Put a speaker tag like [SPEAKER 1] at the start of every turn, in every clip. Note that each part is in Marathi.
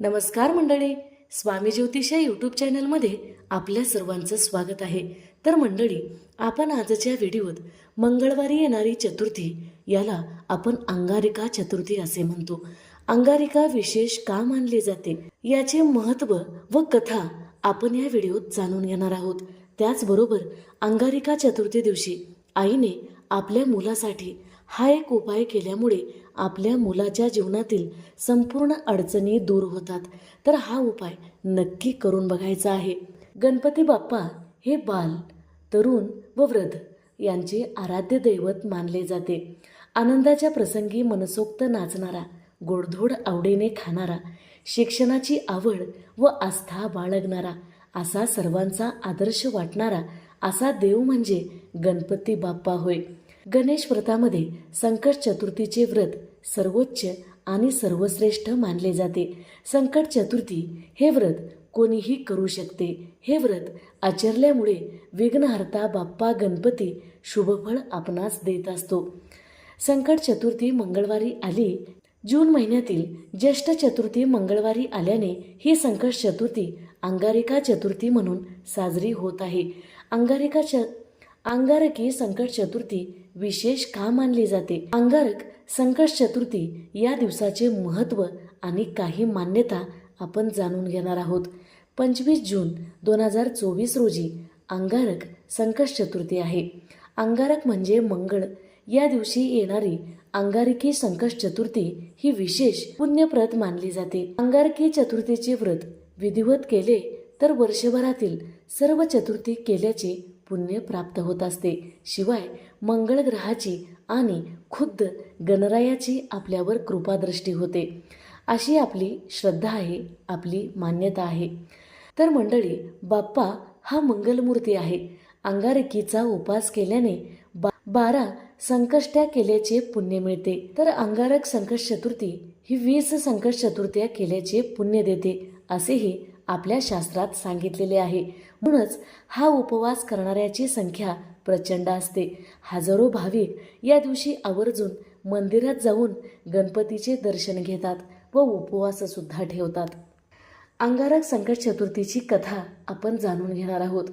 [SPEAKER 1] नमस्कार मंडळी स्वामी ज्योतिष या यूट्यूब चॅनलमध्ये आपल्या सर्वांचं स्वागत आहे. तर मंडळी आपण आजच्या व्हिडिओत मंगळवारी येणारी चतुर्थी याला आपण अंगारिका चतुर्थी असे म्हणतो. अंगारिका विशेष का मानली जाते? याचे महत्त्व व कथा आपण या व्हिडिओत जाणून घेणार आहोत. त्याचबरोबर अंगारिका चतुर्थी दिवशी आईने आपल्या मुलासाठी हा एक उपाय केल्यामुळे आपल्या मुलाच्या जीवनातील संपूर्ण अडचणी दूर होतात. तर हा उपाय नक्की करून बघायचा आहे. गणपती बाप्पा हे बाल तरुण व वृद्ध यांचे आराध्य दैवत मानले जाते. आनंदाच्या प्रसंगी मनसोक्त नाचणारा गोडधोड आवडीने खाणारा शिक्षणाची आवड व आस्था बाळगणारा असा सर्वांचा आदर्श वाटणारा असा देव म्हणजे गणपती बाप्पा होय. गणेश व्रतामध्ये संकट चतुर्थीचे व्रत सर्वोच्च आणि सर्वश्रेष्ठ मानले जाते. संकट चतुर्थी हे व्रत कोणीही करू शकते. हे व्रत आचरल्यामुळे विघ्नहर्ता बाप्पा गणपती शुभफळ आपणास देत असतो. संकट चतुर्थी मंगळवारी आली. जून महिन्यातील ज्येष्ठ चतुर्थी मंगळवारी आल्याने ही संकट चतुर्थी अंगारिका चतुर्थी म्हणून साजरी होत आहे. अंगारिका च अंगारकी संकट चतुर्थी विशेष का मानली जाते? अंगारक संकट चतुर्थी या दिवसाचे महत्त्व आणि काही मान्यता आपण जाणून घेणार आहोत. पंचवीस जून दोन हजार चोवीस रोजी अंगारक संकट चतुर्थी आहे. अंगारक म्हणजे मंगळ. या दिवशी येणारी अंगारकी संकट चतुर्थी ही विशेष पुण्यप्रत मानली जाते. अंगारकी चतुर्थीचे व्रत विधिवत केले तर वर्षभरातील सर्व चतुर्थी केल्याचे पुण्य प्राप्त होत असते. शिवाय मंगळ ग्रहाची आणि खुद्द गणरायाची आपल्यावर कृपादृष्टी होते. अशी आपली श्रद्धा आहे आपली मान्यता आहे. तर मंडळी बाप्पा हा मंगलमूर्ती आहे. अंगारकीचा उपास केल्याने बा बारा संकष्ट्या केल्याचे पुण्य मिळते. तर अंगारक संकट चतुर्थी ही वीस संकट चतुर्थ्या केल्याचे पुण्य देते असेही आपल्या शास्त्रात सांगितलेले आहे. म्हणूनच हा उपवास करणाऱ्याची संख्या प्रचंड असते. हजारो भाविक या दिवशी आवर्जून मंदिरात जाऊन गणपतीचे दर्शन घेतात व उपवाससुद्धा ठेवतात. अंगारक संकट चतुर्थीची कथा आपण जाणून घेणार आहोत.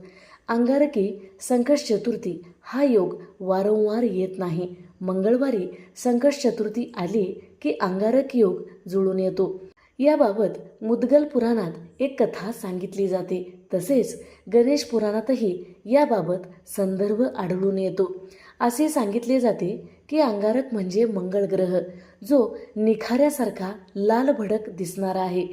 [SPEAKER 1] अंगारकी संकट चतुर्थी हा योग वारंवार येत नाही. मंगळवारी संकट चतुर्थी आली की अंगारक योग जुळून येतो. याबाबत मुदगल पुराणात एक कथा सांगितली जाते. तसेच गणेश पुराणातही याबाबत संदर्भ आढळून येतो. असे सांगितले जाते की अंगारक म्हणजे मंगळ ग्रह जो निखाऱ्यासारखा लाल भडक दिसणारा आहे.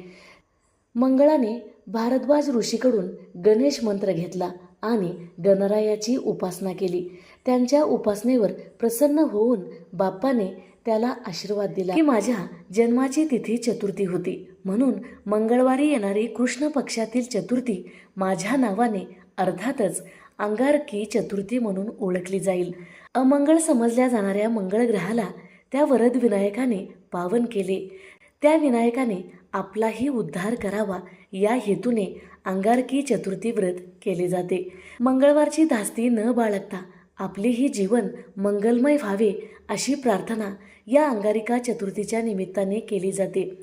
[SPEAKER 1] मंगळाने भारद्वाज ऋषीकडून गणेश मंत्र घेतला आणि गणरायाची उपासना केली. त्यांच्या उपासनेवर प्रसन्न होऊन बाप्पाने त्याला आशीर्वाद दिला. की माझ्या जन्माची तिथी चतुर्थी होती. म्हणून मंगळवारी येणारी कृष्ण पक्षातील चतुर्थी माझ्या नावाने अर्थातच अंगारकी चतुर्थी म्हणून ओळखली जाईल. अमंगळ समजल्या जाणाऱ्या मंगळ ग्रहाला त्या वरद विनायकाने पावन केले. त्या विनायकाने आपलाही उद्धार करावा या हेतूने अंगारकी चतुर्थी व्रत केले जाते. मंगळवारची धास्ती न बाळगता आपलेही जीवन मंगलमय व्हावे अशी प्रार्थना या अंगारिका चतुर्थीच्या निमित्ताने केली जाते.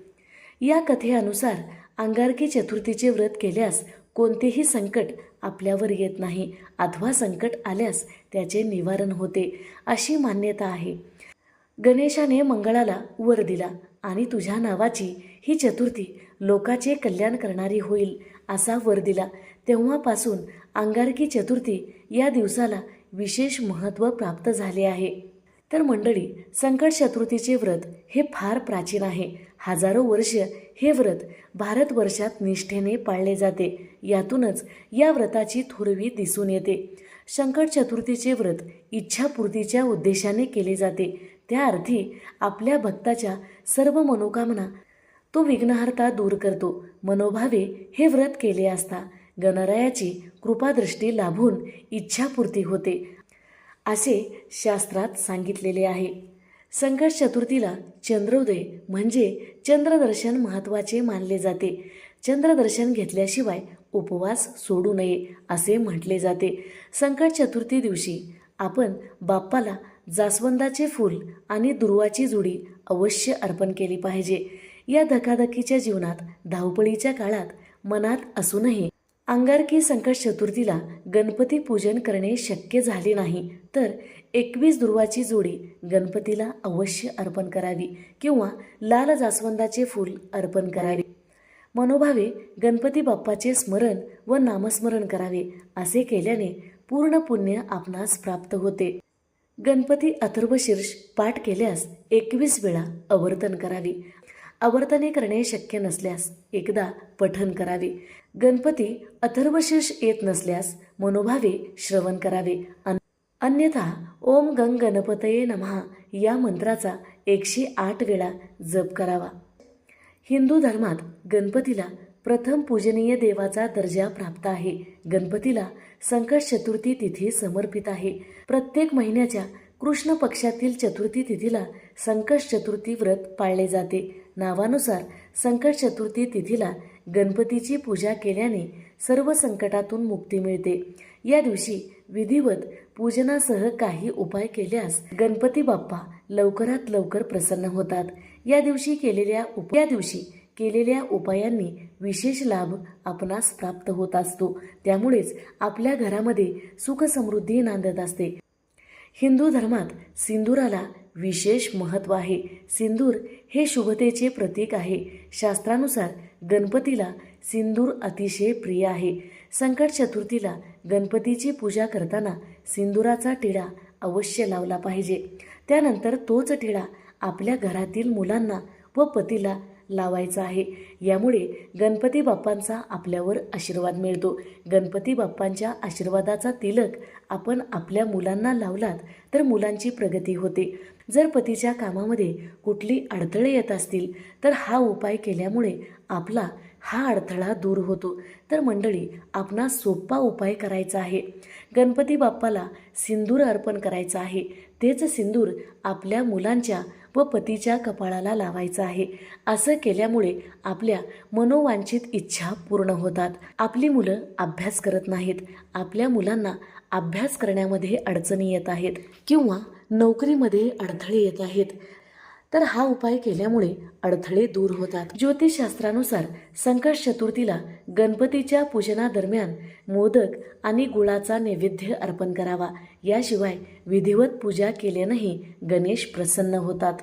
[SPEAKER 1] या कथेनुसार अंगारकी चतुर्थीचे व्रत केल्यास कोणतेही संकट आपल्यावर येत नाही अथवा संकट आल्यास त्याचे निवारण होते अशी मान्यता आहे. गणेशाने मंगळाला वर दिला आणि तुझ्या नावाची ही चतुर्थी लोकाचे कल्याण करणारी होईल असा वर दिला. तेव्हापासून अंगारकी चतुर्थी या दिवसाला विशेष महत्त्व प्राप्त झाले आहे. तर मंडळी संकट चतुर्थीचे व्रत हे फार प्राचीन आहे. हजारो वर्ष हे व्रत भारतवर्षात निष्ठेने पाळले जाते. यातूनच या व्रताची थोरवी दिसून येते. संकट चतुर्थीचे व्रत इच्छापूर्तीच्या उद्देशाने केले जाते. त्या अर्थी आपल्या भक्ताच्या सर्व मनोकामना तो विघ्नहर्ता दूर करतो. मनोभावे हे व्रत केले असता गणरायाची कृपादृष्टी लाभून इच्छापूर्ती होते असे शास्त्रात सांगितलेले आहे. संकट चतुर्थीला चंद्रोदय म्हणजे चंद्रदर्शन महत्त्वाचे मानले जाते. चंद्रदर्शन घेतल्याशिवाय उपवास सोडू नये असे म्हटले जाते. संकट चतुर्थी दिवशी आपण बाप्पाला जास्वंदाचे फूल आणि दुर्वाची जुडी अवश्य अर्पण केली पाहिजे. या धकाधकीच्या जीवनात धावपळीच्या काळात मनात असूनही अंगारकी संकट चतुर्थीला गणपती पूजन करणे शक्य झाले नाही तर एकवीस दुर्वाची जोडी गणपतीला अवश्य अर्पण करावी किंवा लाल जास्वंदाचे फूल अर्पण करावे. मनोभावे गणपती बाप्पाचे स्मरण व नामस्मरण करावे असे केल्याने पूर्ण पुण्य आपणास प्राप्त होते. गणपती अथर्वशीर्ष पाठ केल्यास एकवीस वेळा आवर्तन करावी. आवर्तने करणे शक्य नसल्यास एकदा पठन करावे. गणपती अथर्वशीर्ष येत नसल्यास मनोभावे श्रवण करावे. अन- अन्यथा ओम गंग गणपतये नमः या मंत्राचा एकशे आठ वेळा जप करावा. हिंदू धर्मात गणपतीला प्रथम पूजनीय देवाचा दर्जा प्राप्त आहे. गणपतीला संकट चतुर्थी तिथी समर्पित आहे. प्रत्येक महिन्याच्या कृष्ण पक्षातील चतुर्थी तिथीला संकट चतुर्थी व्रत पाळले जाते. नावानुसार संकट चतुर्थी तिथीला गणपतीची पूजा केल्याने सर्व संकटातून मुक्ती मिळते. या दिवशी विधिवत पूजनासह काही उपाय केल्यास गणपती बाप्पा लवकरात लवकर प्रसन्न होतात. या दिवशी केलेल्या उप या दिवशी केलेल्या उपायांनी विशेष लाभ आपणास प्राप्त होत असतो. त्यामुळेच आपल्या घरामध्ये सुख समृद्धी नांदत असते. हिंदू धर्मात सिंदूराला विशेष महत्त्व आहे. सिंदूर हे शुभतेचे प्रतीक आहे. शास्त्रानुसार गणपतीला सिंदूर अतिशय प्रिय आहे. संकट चतुर्थीला गणपतीची पूजा करताना सिंदुराचा टिळा अवश्य लावला पाहिजे. त्यानंतर तोच टिळा आपल्या घरातील मुलांना व पतीला लावायचा आहे. यामुळे गणपती बाप्पांचा आपल्यावर आशीर्वाद मिळतो. गणपती बाप्पांच्या आशीर्वादाचा तिलक आपण आपल्या मुलांना लावलात तर मुलांची प्रगती होते. जर पतीच्या कामामध्ये कुठली अडथळे येत असतील तर हा उपाय केल्यामुळे आपला हा अडथळा दूर होतो. तर मंडळी आपणा सोपा उपाय करायचा आहे. गणपती बाप्पाला सिंदूर अर्पण करायचं आहे. तेच सिंदूर आपल्या मुलांच्या व पतीच्या कपाळाला लावायचं आहे. असं केल्यामुळे आपल्या मनोवांछित इच्छा पूर्ण होतात. आपली मुलं अभ्यास करत नाहीत. आपल्या मुलांना अभ्यास करण्यामध्ये अडचणी येत आहेत. किंवा नोकरीमध्ये अडथळे येत आहेत. तर हा उपाय केल्यामुळे अडथळे दूर होतात. ज्योतिषशास्त्रानुसार संकट चतुर्थीला गणपतीच्या पूजनादरम्यान मोदक आणि गुळाचा नैवेद्य अर्पण करावा. याशिवाय विधिवत पूजा केल्यानंही गणेश प्रसन्न होतात.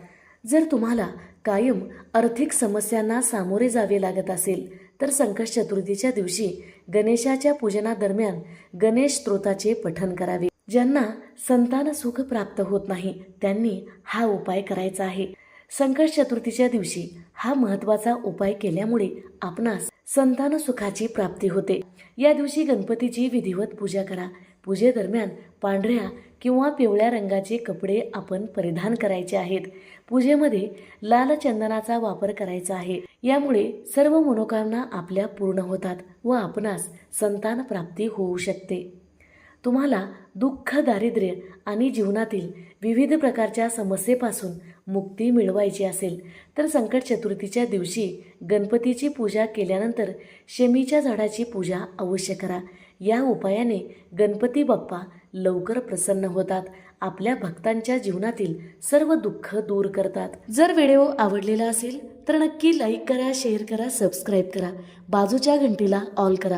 [SPEAKER 1] जर तुम्हाला कायम आर्थिक समस्यांना सामोरे जावे लागत असेल तर संकट चतुर्थीच्या दिवशी गणेशाच्या पूजनादरम्यान गणेश स्तोत्राचे पठन करावे. ज्यांना संतान सुख प्राप्त होत नाही त्यांनी हा उपाय करायचा आहे. संकट चतुर्थीच्या दिवशी हा महत्त्वाचा उपाय केल्यामुळे आपणास संतान सुखाची प्राप्ती होते. या दिवशी गणपतीची विधिवत पूजा करा. पूजेदरम्यान पांढऱ्या किंवा पिवळ्या रंगाचे कपडे आपण परिधान करायचे आहेत. पूजेमध्ये लाल चंदनाचा वापर करायचा आहे. यामुळे सर्व मनोकामना आपल्या पूर्ण होतात व आपणास संतान प्राप्ती होऊ शकते. तुम्हाला दुःख दारिद्र्य आणि जीवनातील विविध प्रकारच्या समस्येपासून मुक्ती मिळवायची असेल तर संकट चतुर्थीच्या दिवशी गणपतीची पूजा केल्यानंतर शमीच्या झाडाची पूजा अवश्य करा. या उपायाने गणपती बाप्पा लवकर प्रसन्न होतात आपल्या भक्तांच्या जीवनातील सर्व दुःख दूर करतात. जर व्हिडिओ आवडलेला असेल तर नक्की लाईक करा शेअर करा सबस्क्राईब करा. बाजूच्या घंटीला ऑल करा.